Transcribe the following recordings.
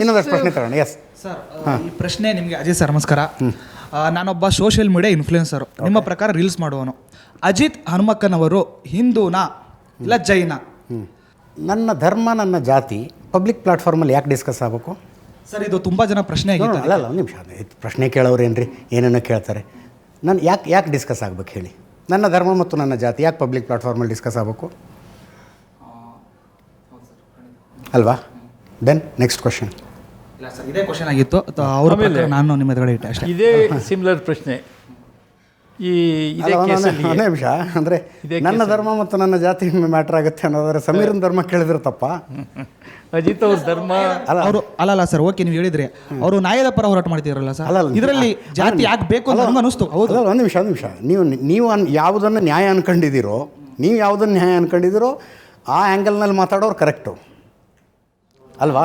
ಇನ್ನೊಂದಷ್ಟು ಪ್ರಶ್ನೆ ತರೋಣ. Yes sir ಈ ಪ್ರಶ್ನೆ ನಿಮಗೆ ಅಜಿತ್ ಸರ್ ನಮಸ್ಕಾರ. ಆ, ನಾನೊಬ್ಬ ಸೋಷಿಯಲ್ ಮೀಡಿಯಾ ಇನ್ಫ್ಲೂಯೆನ್ಸರು ನಿಮ್ಮ ಪ್ರಕಾರ ರೀಲ್ಸ್ ಮಾಡುವನು ಅಜಿತ್ ಹನುಮಕ್ಕನವರು ಹಿಂದೂನಾ ಇಲ್ಲ ಜೈನ? ನನ್ನ ಧರ್ಮ ನನ್ನ ಜಾತಿ ಪಬ್ಲಿಕ್ ಪ್ಲಾಟ್ಫಾರ್ಮಲ್ಲಿ ಯಾಕೆ ಡಿಸ್ಕಸ್ ಆಗಬೇಕು? ಸರ್ ಇದು ತುಂಬ ಜನ ಪ್ರಶ್ನೆ ಆಗಿತ್ತು ಅಲ್ಲ ಅಲ್ಲ ಒಂದು ನಿಮಿಷ ಇದು ಪ್ರಶ್ನೆ ಕೇಳೋರೇನ್ರಿ? ಏನೇನೋ ಕೇಳ್ತಾರೆ. ನಾನು ಯಾಕೆ ಯಾಕೆ ಡಿಸ್ಕಸ್ ಆಗ್ಬೇಕು ಹೇಳಿ? ನನ್ನ ಧರ್ಮ ಮತ್ತು ನನ್ನ ಜಾತಿ ಯಾಕೆ ಪಬ್ಲಿಕ್ ಪ್ಲಾಟ್ಫಾರ್ಮಲ್ಲಿ ಡಿಸ್ಕಸ್ ಆಗಬೇಕು? ಅಲ್ವಾ? ದೆನ್ ನೆಕ್ಸ್ಟ್ ಕ್ವಶನ್ ಇಲ್ಲ ಸರ್ ಇದೇ ಕ್ವಶನ್ ಆಗಿತ್ತು. ಅಥವಾ ಅವ್ರ ಪ್ರಕಾರ ನಾನು ನಿಮ್ಮ ಎದುರುಗಡೆ ಇಟ್ಟೆ ಅಷ್ಟೇ. ಇದೇ ಸಿಮಿಲರ್ ಪ್ರಶ್ನೆ. ಈ ಇದೇ ಕೇಸಲ್ಲಿ ಒಂದೇ ನಿಮಿಷ. ಅಂದರೆ ನನ್ನ ಧರ್ಮ ಮತ್ತು ನನ್ನ ಜಾತಿ ಮ್ಯಾಟರ್ ಆಗುತ್ತೆ ಅನ್ನೋದಾದ್ರೆ ಸಮೀರನ ಧರ್ಮ ಕೇಳಿದ್ರೆ ತಪ್ಪ ಅಜಿತ್ ಅವ್ರ ಧರ್ಮ. ಅಲ್ಲ. ಅವರು ಅಲ್ಲ ಅಲ್ಲ ಸರ್ ಓಕೆ ನೀವು ಹೇಳಿದ್ರಿ. ಅವರು ನ್ಯಾಯದ ಪರ ಹೋರಾಟ ಮಾಡ್ತಿದ್ರಲ್ಲ ಸರ್? ಅಲ್ಲ, ಅಲ್ಲ. ಇದರಲ್ಲಿ ಜಾತಿ ಯಾಕೆ ಬೇಕು ಅಂತ ನಮ್ಗೆ ಅನಿಸ್ತು ಹೌದು. ಅಲ್ಲ ಒಂದು ನಿಮಿಷ ಒಂದು ನಿಮಿಷ. ನೀವು ನೀವು ಅನ್ ಯಾವುದನ್ನು ನ್ಯಾಯ ಅನ್ಕೊಂಡಿದ್ದೀರೋ ನೀವು ಯಾವುದನ್ನು ನ್ಯಾಯ ಅನ್ಕೊಂಡಿದ್ದೀರೋ ಆ ಆ್ಯಂಗಲ್ನಲ್ಲಿ ಮಾತಾಡೋರು ಕರೆಕ್ಟು ಅಲ್ವಾ?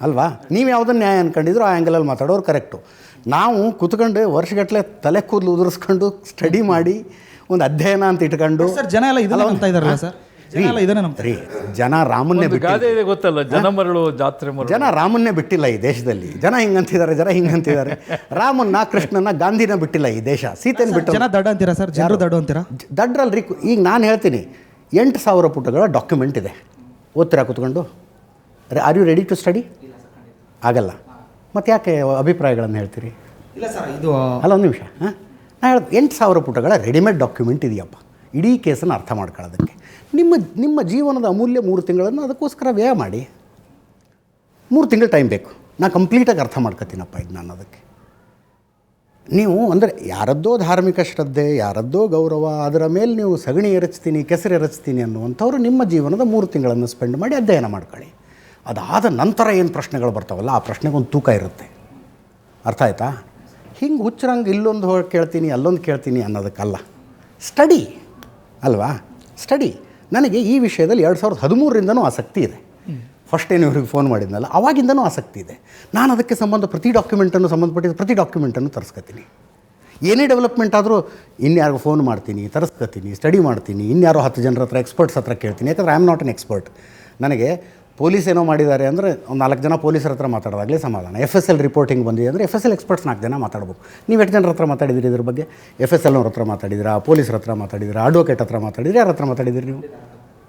ಅಲ್ವಾ? ನೀವು ಯಾವುದನ್ನು ನ್ಯಾಯ ಅಂದ್ಕೊಂಡಿದ್ರು ಆ ಆ್ಯಂಗಲಲ್ಲಿ ಮಾತಾಡೋರು ಕರೆಕ್ಟು ನಾವು ಕುತ್ಕೊಂಡು ವರ್ಷಗಟ್ಟಲೆ ತಲೆ ಕೂದಲು ಉದುರಿಸ್ಕೊಂಡು ಸ್ಟಡಿ ಮಾಡಿ ಒಂದು ಅಧ್ಯಯನ ಅಂತ ಇಟ್ಕೊಂಡು ಸರ್ ಜನ ಎಲ್ಲ ಇದೆಲ್ಲ ಅಂತ ಇದಾರಲ್ಲ ಸರ್? ಜನ ರೀ ರಾಮನ್ನೇ ಬಿಟ್ಟಿಲ್ಲ. ಗೊತ್ತಲ್ಲ ಜನ ಮರಳು ಜಾತ್ರೆ ಮರಳು. ಜನ ರಾಮನ್ನೇ ಬಿಟ್ಟಿಲ್ಲ ಈ ದೇಶದಲ್ಲಿ. ಜನ ಹಿಂಗಂತಿದ್ದಾರೆ ಜನ ಹಿಂಗಂತಿದ್ದಾರೆ. ರಾಮನ್ನ ಕೃಷ್ಣನ ಗಾಂಧಿನ ಬಿಟ್ಟಿಲ್ಲ ಈ ದೇಶ. ಸೀತೆನ ಬಿಟ್ಟು ಜನ ದಡ್ಡ ಅಂತೀರಾ ಸರ್? ಜನರು ದಡ್ಡ ಅಂತೀರಾ? ದಡ್ರಲ್ರಿ ಕು- ಈಗ ನಾನು ಹೇಳ್ತೀನಿ ಎಂಟು ಸಾವಿರ ಪುಟಗಳ ಡಾಕ್ಯುಮೆಂಟ್ ಇದೆ. ಓದ್ತೀರಾ ಕೂತ್ಕೊಂಡು? Are you ready to study ಆಗಲ್ಲ. ಮತ್ತು ಯಾಕೆ ಅಭಿಪ್ರಾಯಗಳನ್ನು ಹೇಳ್ತೀರಿ? ಇಲ್ಲ ಸರ್ ಇದು ಅಲ್ಲ ಒಂದು ನಿಮಿಷ ಹಾಂ? ನಾನು ಹೇಳ್ದು ಎಂಟು ಸಾವಿರ ಪುಟಗಳ ರೆಡಿಮೇಡ್ ಡಾಕ್ಯುಮೆಂಟ್ ಇದೆಯಪ್ಪ. ಇಡೀ ಕೇಸನ್ನು ಅರ್ಥ ಮಾಡ್ಕೊಳ್ಳೋದಕ್ಕೆ. ನಿಮ್ಮ ನಿಮ್ಮ ಜೀವನದ ಅಮೂಲ್ಯ ಮೂರು ತಿಂಗಳನ್ನು ಅದಕ್ಕೋಸ್ಕರ ವ್ಯಯ ಮಾಡಿ. ಮೂರು ತಿಂಗಳು ಟೈಮ್ ಬೇಕು. ನಾನು ಕಂಪ್ಲೀಟಾಗಿ ಅರ್ಥ ಮಾಡ್ಕೊತೀನಪ್ಪ ಇದು ನಾನು ಅದಕ್ಕೆ. ನೀವು ಅಂದರೆ ಯಾರದ್ದೋ ಧಾರ್ಮಿಕ ಶ್ರದ್ಧೆ ಯಾರದ್ದೋ ಗೌರವ ಅದರ ಮೇಲೆ ನೀವು ಸಗಣಿ ಎರಚ್ತೀನಿ ಕೆಸರು ಎರಚ್ತೀನಿ ಅನ್ನುವಂಥವ್ರು ನಿಮ್ಮ ಜೀವನದ ಮೂರು ತಿಂಗಳನ್ನು ಸ್ಪೆಂಡ್ ಮಾಡಿ ಅಧ್ಯಯನ ಮಾಡ್ಕೊಳ್ಳಿ. ಅದಾದ ನಂತರ ಏನು ಪ್ರಶ್ನೆಗಳು ಬರ್ತಾವಲ್ಲ, ಆ ಪ್ರಶ್ನೆಗೊಂದು ತೂಕ ಇರುತ್ತೆ. ಅರ್ಥ ಆಯ್ತಾ? ಹಿಂಗೆ ಹುಚ್ಚರಂಗೆ ಇಲ್ಲೊಂದು ಹೋಗಿ ಕೇಳ್ತೀನಿ, ಅಲ್ಲೊಂದು ಕೇಳ್ತೀನಿ ಅನ್ನೋದಕ್ಕಲ್ಲ. ಸ್ಟಡಿ ಅಲ್ವಾ? ಸ್ಟಡಿ. ನನಗೆ ಈ ವಿಷಯದಲ್ಲಿ ಎರಡು ಸಾವಿರದ ಹದಿಮೂರರಿಂದನೂ ಆಸಕ್ತಿ ಇದೆ. ಫಸ್ಟ್ ಏನು ಇವ್ರಿಗೆ ಫೋನ್ ಮಾಡಿದ್ನಲ್ಲ, ಅವಾಗಿಂದನೂ ಆಸಕ್ತಿ ಇದೆ. ನಾನು ಅದಕ್ಕೆ ಸಂಬಂಧ ಪ್ರತಿ ಡಾಕ್ಯುಮೆಂಟನ್ನು ಸಂಬಂಧಪಟ್ಟಿದ ಪ್ರತಿ ಡಾಕ್ಯುಮೆಂಟನ್ನು ತರಿಸ್ಕೊತೀನಿ. ಏನೇ ಡೆವಲಪ್ಮೆಂಟ್ ಆದರೂ ಇನ್ಯಾರಿಗೂ ಫೋನ್ ಮಾಡ್ತೀನಿ, ತರಿಸ್ಕೊತೀನಿ, ಸ್ಟಡಿ ಮಾಡ್ತೀನಿ, ಇನ್ಯಾರೋ ಹತ್ತು ಜನರ ಹತ್ರ, ಎಕ್ಸ್ಪರ್ಟ್ಸ್ ಹತ್ರ ಕೇಳ್ತೀನಿ, ಯಾಕಂದರೆ I am not an expert. ನನಗೆ ಪೊಲೀಸ್ ಏನೋ ಮಾಡಿದ್ದಾರೆ ಅಂದರೆ ಒಂದು ನಾಲ್ಕು ಜನ ಪೊಲೀಸರ ಹತ್ರ ಮಾತಾಡೋದಾಗಲೇ ಸಮಾಧಾನ. ಎಫ್ ಎಸ್ ಎಲ್ ರಿಪೋರ್ಟಿಂಗ್ ಬಂದಿದೆ ಅಂದರೆ ಎಫ್ ಎಸ್ ಎಲ್ ಎಕ್ಸ್ಪರ್ಟ್ಸ್ ನಾಲ್ಕು ಜನ ಮಾತಾಡ್ಬೇಕು. ನೀವು ಎಷ್ಟು ಜನರ ಹತ್ರ ಮಾತಾಡಿದಿರಿ ಇದ್ರ ಬಗ್ಗೆ? ಎಫ್ ಎಸ್ ಎಲ್ನವ್ರ ಹತ್ರ ಮಾತಾಡಿದಿರಾ? ಪೊಲೀಸರ ಹತ್ರ ಮಾತಾಡಿದಿರಾ? ಅಡ್ವೊಕೇಟ್ ಹತ್ರ ಮಾತಾಡಿದ್ರಿ? ಯಾರ ಹತ್ರ ಮಾತಾಡಿದಿರಿ ನೀವು?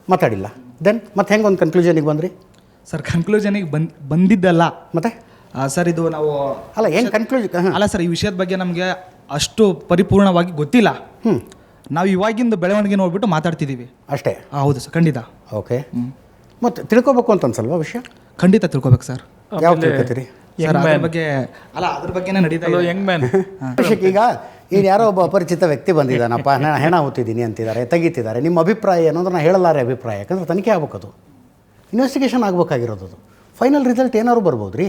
ಮಾತಾಡಿಲ್ಲ. ದೆನ್ ಮತ್ತೆ ಹೆಂಗೆ ಒಂದು ಕನ್ಕ್ಲೂಷನಿಗೆ ಬಂದ್ರಿ? ಸರ್ ಕನ್ಕ್ಲೂಷನಿಗೆ ಬಂದ್ ಬಂದಿದ್ದಲ್ಲ. ಮತ್ತೆ? ಸರ್ ಇದು ನಾವು ಅಲ್ಲ ಹೆಂಗೆ ಕನ್ಕ್ಲೂಷನ್ ಅಲ್ಲ ಸರ್ ಈ ವಿಷಯದ ಬಗ್ಗೆ ನಮಗೆ ಅಷ್ಟು ಪರಿಪೂರ್ಣವಾಗಿ ಗೊತ್ತಿಲ್ಲ. ಹ್ಞೂ ನಾವು ಇವಾಗಿಂದ ಬೆಳವಣಿಗೆ ನೋಡ್ಬಿಟ್ಟು ಮಾತಾಡ್ತಿದ್ದೀವಿ ಅಷ್ಟೇ? ಆ, ಹೌದು ಸರ್ ಖಂಡಿತ. ಓಕೆ ಮತ್ತು ತಿಳ್ಕೊಬೇಕು ಅಂತ ಅನ್ಸಲ್ವಾ ವಿಷಯ? ಖಂಡಿತ ತಿಳ್ಕೊಬೇಕು ಸರ್. ಯಾವ ತಿಳ್ಕೊತೀರಿ? ಸರ್ ಅದ್ರ ಬಗ್ಗೆ ಅಲ್ಲ ಅದ್ರ ಬಗ್ಗೆನೇ ನಡೀತಾ ಇದೆ. ಯಂಗ್ ಮ್ಯಾನ್ ವಿಷಯಕ್ಕೆ ಈಗ ಈಗ ಯಾರೋ ಒಬ್ಬ ಅಪರಿಚಿತ ವ್ಯಕ್ತಿ ಬಂದಿದ್ದಾನಪ್ಪ ನಾನು ಹೆಣ ಹೋಗ್ತಿದ್ದೀನಿ ಅಂತಿದ್ದಾರೆ ತೆಗಿತಿದ್ದಾರೆ ನಿಮ್ಮ ಅಭಿಪ್ರಾಯ ಏನು ಅಂದ್ರೆ ನಾನು ಹೇಳಲಾರೆ ಅಭಿಪ್ರಾಯ ಯಾಕಂದ್ರೆ ತನಿಖೆ ಆಗ್ಬೇಕದು. ಅದು ಇನ್ವೆಸ್ಟಿಗೇಷನ್ ಆಗ್ಬೇಕಾಗಿರೋದು ಅದು. ಫೈನಲ್ ರಿಸಲ್ಟ್ ಏನಾದ್ರು ಬರ್ಬೋದು ರೀ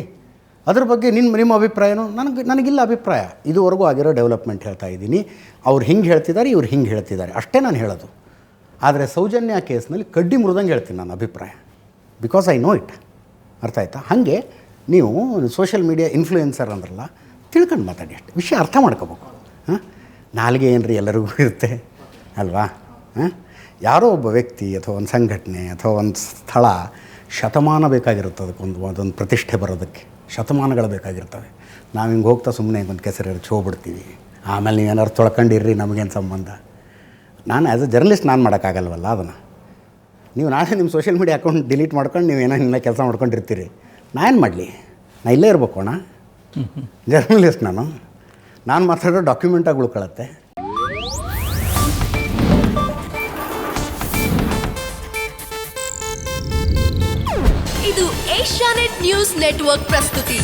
ಅದ್ರ ಬಗ್ಗೆ ನಿಮ್ಮ ನಿಮ್ಮ ಅಭಿಪ್ರಾಯನೂ ನನಗೆ ನನಗಿಲ್ಲ ಅಭಿಪ್ರಾಯ. ಇದುವರೆಗೂ ಆಗಿರೋ ಡೆವಲಪ್ಮೆಂಟ್ ಹೇಳ್ತಾ ಇದ್ದೀನಿ. ಅವ್ರು ಹಿಂಗೆ ಹೇಳ್ತಿದ್ದಾರೆ ಇವ್ರು ಹಿಂಗೆ ಹೇಳ್ತಿದ್ದಾರೆ. ಅಷ್ಟೇ ನಾನು ಹೇಳೋದು. ಆದರೆ ಸೌಜನ್ಯ ಕೇಸ್ನಲ್ಲಿ ಕಡ್ಡಿ ಮುರಿದಂಗೆ ಹೇಳ್ತೀನಿ ನನ್ನ ಅಭಿಪ್ರಾಯ. ಬಿಕಾಸ್ ಐ ನೋ ಇಟ್ ಅರ್ಥ ಆಯ್ತಾ? ಹಾಗೆ ನೀವು ಸೋಷಿಯಲ್ ಮೀಡಿಯಾ ಇನ್ಫ್ಲೂಯೆನ್ಸರ್ ಅಂದ್ರಲ್ಲ, ತಿಳ್ಕೊಂಡು ಮಾತಾಡಿ ಅಷ್ಟೆ. ವಿಷಯ ಅರ್ಥ ಮಾಡ್ಕೋಬೇಕು. ಹಾಂ? ನಾಲ್ಗೆ ಏನ್ರಿ ಎಲ್ಲರಿಗೂ ಇರುತ್ತೆ? ಅಲ್ವಾ? ಹಾಂ? ಯಾರೋ ಒಬ್ಬ ವ್ಯಕ್ತಿ ಅಥವಾ ಒಂದು ಸಂಘಟನೆ ಅಥವಾ ಒಂದು ಸ್ಥಳ ಶತಮಾನ ಬೇಕಾಗಿರುತ್ತೆ ಅದಕ್ಕೊಂದು ಅದೊಂದು ಪ್ರತಿಷ್ಠೆ ಬರೋದಕ್ಕೆ. ಶತಮಾನಗಳು ಬೇಕಾಗಿರ್ತವೆ. ನಾವು ಹಿಂಗೆ ಹೋಗ್ತಾ ಸುಮ್ಮನೆ ಒಂದು ಕೆಸರು ಹೋಗ್ಬಿಡ್ತೀವಿ. ಆಮೇಲೆ ನೀವೇನಾದ್ರು ತೊಳ್ಕೊಂಡಿರ್ರಿ ನಮಗೇನು ಸಂಬಂಧ? ನಾನು ಆ್ಯಸ್ ಅ ಜರ್ನಲಿಸ್ಟ್ ನಾನು ಮಾಡೋಕ್ಕಾಗಲ್ವಲ್ಲ ಅದನ್ನು. ನೀವು ನಾಳೆ ನಿಮ್ಮ ಸೋಷಿಯಲ್ ಮೀಡಿಯಾ ಅಕೌಂಟ್ ಡಿಲೀಟ್ ಮಾಡ್ಕೊಂಡು ನೀವು ಏನೋ ಇನ್ನೂ ಕೆಲಸ ಮಾಡ್ಕೊಂಡಿರ್ತೀರಿ. ನಾನು ಏನು ಮಾಡಲಿ? ನಾನು ಇಲ್ಲೇ ಇರ್ಬೇಕು ಅಣ್ಣ. ಜರ್ನಲಿಸ್ಟ್ ನಾನು. ನಾನು ಮಾತಾಡೋ ಡಾಕ್ಯುಮೆಂಟಾಗಿ ಉಳ್ಕೊಳತ್ತೆ. ಇದು ಏಷ್ಯಾನೆಟ್ ನ್ಯೂಸ್ ನೆಟ್ವರ್ಕ್ ಪ್ರಸ್ತುತಿ.